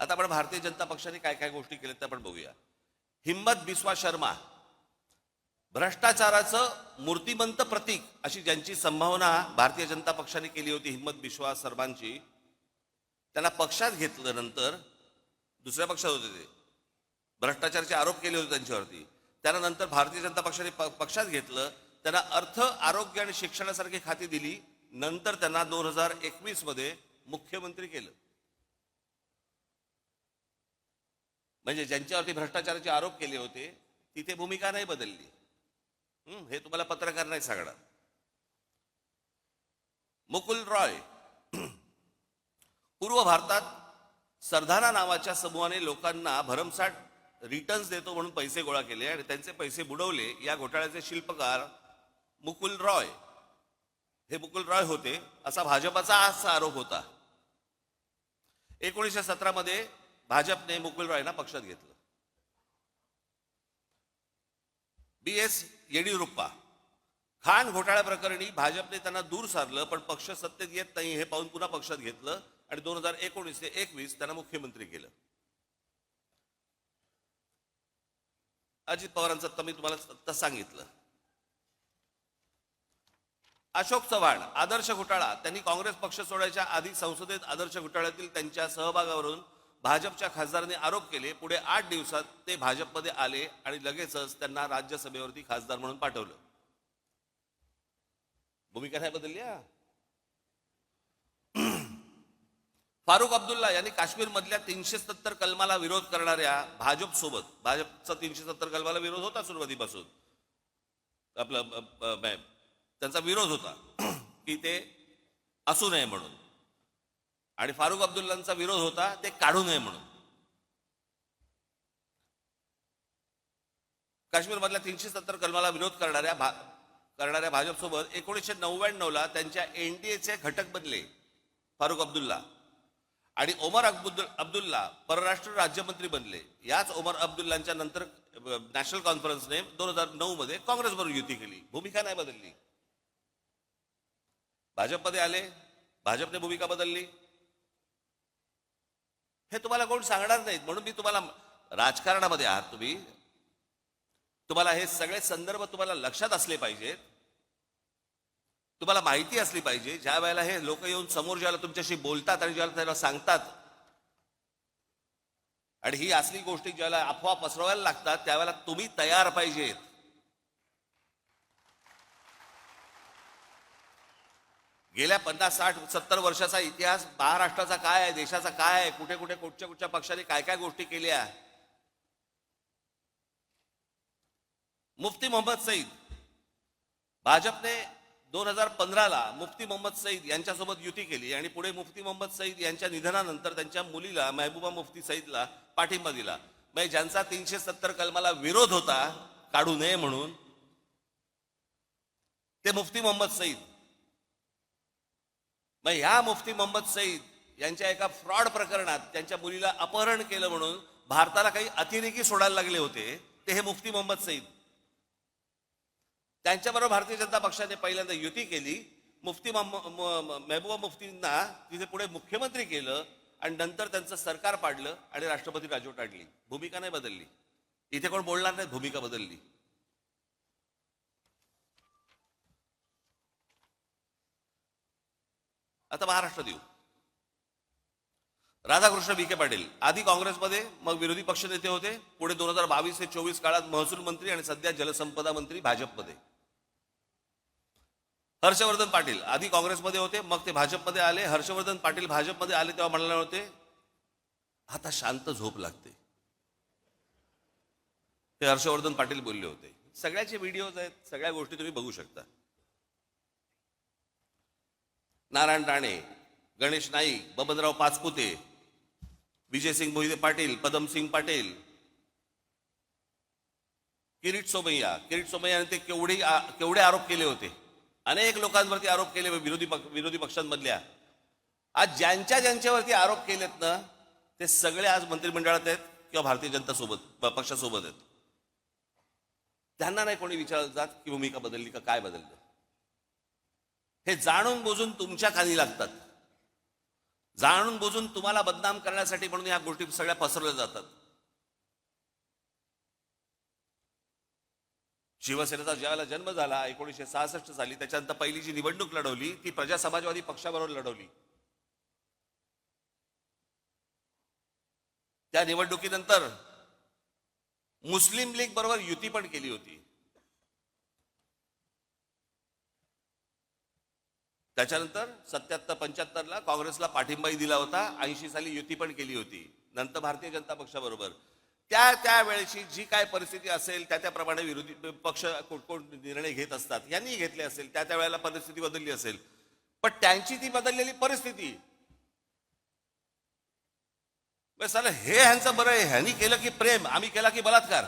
आता आपण भारतीय जनता पक्षाने काय काय गोष्टी केल्या त्या आपण बघूया. हिम्मत बिस्वा शर्मा. भ्रष्टाचाराचं मूर्तिमंत प्रतीक अशी ज्यांची संभावना भारतीय जनता पक्षाने केली होती हिम्मत बिस्वा शर्मांची त्यांना पक्षात घेतलं नंतर दुसऱ्या पक्षात होते ते. भ्रष्टाचाराचे आरोप केले होते त्यांच्यावरती. त्यानंतर भारतीय जनता पक्षाने प- पक्षात घेतलं त्यांना अर्थ आरोग्य आणि शिक्षणासारखी खाती दिली नंतर त्यांना दोन हजार एकवीसमध्ये मुख्यमंत्री केलं. म्हणजे ज्यांच्यावरती भ्रष्टाचाराचे आरोप केले होते तिथे भूमिका नाही बदलली. हे तुम्हाला पत्रकार नाही सांगणार. मुकुल रॉय पूर्व भारतात सरधाना नावाच्या समूहाने लोकांना भरमसाठ रिटर्न्स देतो म्हणून पैसे गोळा केले आणि त्यांचे पैसे बुडवले या घोटाळ्याचे शिल्पकार मुकुल रॉय. हे मुकुल रॉय होते असा भाजपाचा आजचा आरोप होता. एकोणीसशे सतरा मध्ये भाजपने मुकुल रॉयना पक्षात घेतलं. B S Yeddyurappa. खान घोटाळ्या प्रकरणी भाजपने त्यांना दूर सारलं पण पक्ष सत्तेत येत नाही हे पाहून पुन्हा पक्षात घेतलं आणि दोन हजार एकोणीस ते एकवीस त्यांना मुख्यमंत्री केलं. अजित पवारांचं तर मी तुम्हाला आता सांगितलं. अशोक चव्हाण आदर्श घोटाळा. त्यांनी काँग्रेस पक्ष सोडायच्या आधी संसदेत आदर्श घोटाळ्यातील त्यांच्या सहभागावरून भाजपच्या खासदारांनी आरोप केले. पुढे आठ दिवसात ते भाजपमध्ये आले आणि लगेचच त्यांना राज्यसभेवरती खासदार म्हणून पाठवलं. भूमिका नाही बदलली फारुख अब्दुल्ला यांनी काश्मीर मधल्या तीनशे सत्तर कलमाला विरोध करणाऱ्या भाजप सोबत भाजपचा तीनशे सत्तर कलमाला विरोध होता सुरुवातीपासून. आपलं त्यांचा विरोध होता की ते असू नये म्हणून. आणि फारुख अब्दुल्लांचा विरोध होता ते काढू नये म्हणून. काश्मीर मधल्या तीनशे सत्तर कलमाला विरोध करणाऱ्या भा करणाऱ्या भाजपसोबत एकोणीसशे नव्याण्णव ला त्यांच्या एनडीएचे घटक बनले फारुख अब्दुल्ला. आणि ओमर अब्दुल अब्दुल्ला परराष्ट्र राज्यमंत्री बनले. याच ओमर अब्दुल्लांच्या नंतर नॅशनल कॉन्फरन्सने दोन हजार नऊ मध्ये काँग्रेसबरोबर युती केली. भूमिका नाही बदलली. भाजपमध्ये आले भाजपने भूमिका बदलली. हे तुम्हाला कोण सांगणार नाहीत. म्हणून मी तुम्हाला राजकारणामध्ये आहात तुम्ही. तुम्हाला हे सगळे संदर्भ तुम्हाला लक्षात असले पाहिजेत. तुम्हाला माहिती असली पाहिजे. ज्या वेळेला हे लोक येऊन समोर ज्याला तुमच्याशी बोलतात आणि ज्याला त्याला सांगतात आणि ही असली गोष्टी ज्याला अफवा पसरवायला लागतात त्यावेळेला तुम्ही तयार पाहिजेत. गेल्या पन्नास साठ सत्तर वर्षाचा इतिहास महाराष्ट्राचा काय आहे देशाचा काय आहे कुठे कुठे कुठच्या कुठच्या पक्षाने काय काय गोष्टी केल्या? मुफ्ती मोहम्मद सईद. भाजपने दोन हजार पंधराला मुफ्ती मोहम्मद सईद यांच्यासोबत युती केली आणि पुढे मुफ्ती मोहम्मद सईद यांच्या निधनानंतर त्यांच्या मुलीला महबूबा मुफ्ती सईदला पाठिंबा दिला. म्हणजे ज्यांचा तीनशे सत्तर कलमाला विरोध होता काढू नये म्हणून ते मुफ्ती मोहम्मद सईद. मग ह्या मुफ्ती मोहम्मद सईद यांच्या एका फ्रॉड प्रकरणात त्यांच्या मुलीला अपहरण केलं म्हणून भारताला काही अतिरेकी सोडायला लागले होते ते हे मुफ्ती मोहम्मद सईद. त्यांच्याबरोबर भारतीय जनता पक्षाने पहिल्यांदा युती केली. मुफ्ती मोहम्म- मुफ्तींना तिथे पुढे मुख्यमंत्री केलं आणि नंतर त्यांचं सरकार पाडलं आणि राष्ट्रपती राजवट आणली. भूमिका नाही बदलली. इथे कोण बोलणार नाही भूमिका बदलली. आता महाराष्ट्र देऊ. राधाकृष्ण विखे पाटील आधी काँग्रेसमध्ये मग विरोधी पक्षनेते होते. पुढे दोन हजार बावीस ते चोवीस काळात महसूल मंत्री आणि सध्या जलसंपदा मंत्री भाजपमध्ये. हर्षवर्धन पाटील आधी काँग्रेसमध्ये होते मग ते भाजपमध्ये आले. हर्षवर्धन पाटील भाजपमध्ये आले तेव्हा म्हणाले होते आता शांत झोप लागते. ते हर्षवर्धन पाटील बोलले होते. सगळ्याचे व्हिडिओज आहेत सगळ्या गोष्टी तुम्ही बघू शकता. नारायण राणे गणेश नाईक बबनराव पाचपुते विजयसिंग मोहिते पाटील पदमसिंग पाटील किरीट सोमय्या. किरीट सोमय्याने ते केवढे केवढे आरोप केले होते? अनेक लोकांवरती आरोप केले विरोधी पक्ष विरोधी पक्षांमधल्या. आज ज्यांच्या ज्यांच्यावरती आरोप केलेत ना ते सगळे आज मंत्रिमंडळात आहेत किंवा भारतीय जनता सोबत पक्षासोबत आहेत. त्यांना नाही कोणी विचारलं जात की भूमिका बदलली का काय बदललं? हे जाणून बुजून तुमच्या कानी लागतात. जाणून बुजून तुम्हाला बदनाम करण्यासाठी म्हणून ह्या गोष्टी सगळ्या पसरवल्या जातात. शिवसेनेचा ज्यावेळेला जन्म झाला एकोणीसशे सहासष्ट साली त्याच्यानंतर पहिली जी निवडणूक लढवली ती प्रजा समाजवादी पक्षाबरोबर लढवली. त्या निवडणुकीनंतर मुस्लिम लीग बरोबर युती पण केली होती. त्याच्यानंतर सत्याहत्तर पंच्याहत्तरला काँग्रेसला पाठिंबाही दिला होता. ऐंशी साली युती पण केली होती. नंतर भारतीय जनता पक्षाबरोबर. त्या त्यावेळेची जी काय परिस्थिती असेल त्या त्याप्रमाणे विरोधी पक्ष कोण निर्णय घेत असतात यांनी घेतले असेल. त्या त्या वेळेला परिस्थिती बदलली असेल. पण त्यांची ती बदललेली परिस्थिती म्हणजे सर हे ह्यांचं बरं आहे. ह्यांनी केलं की प्रेम आम्ही केला की बलात्कार.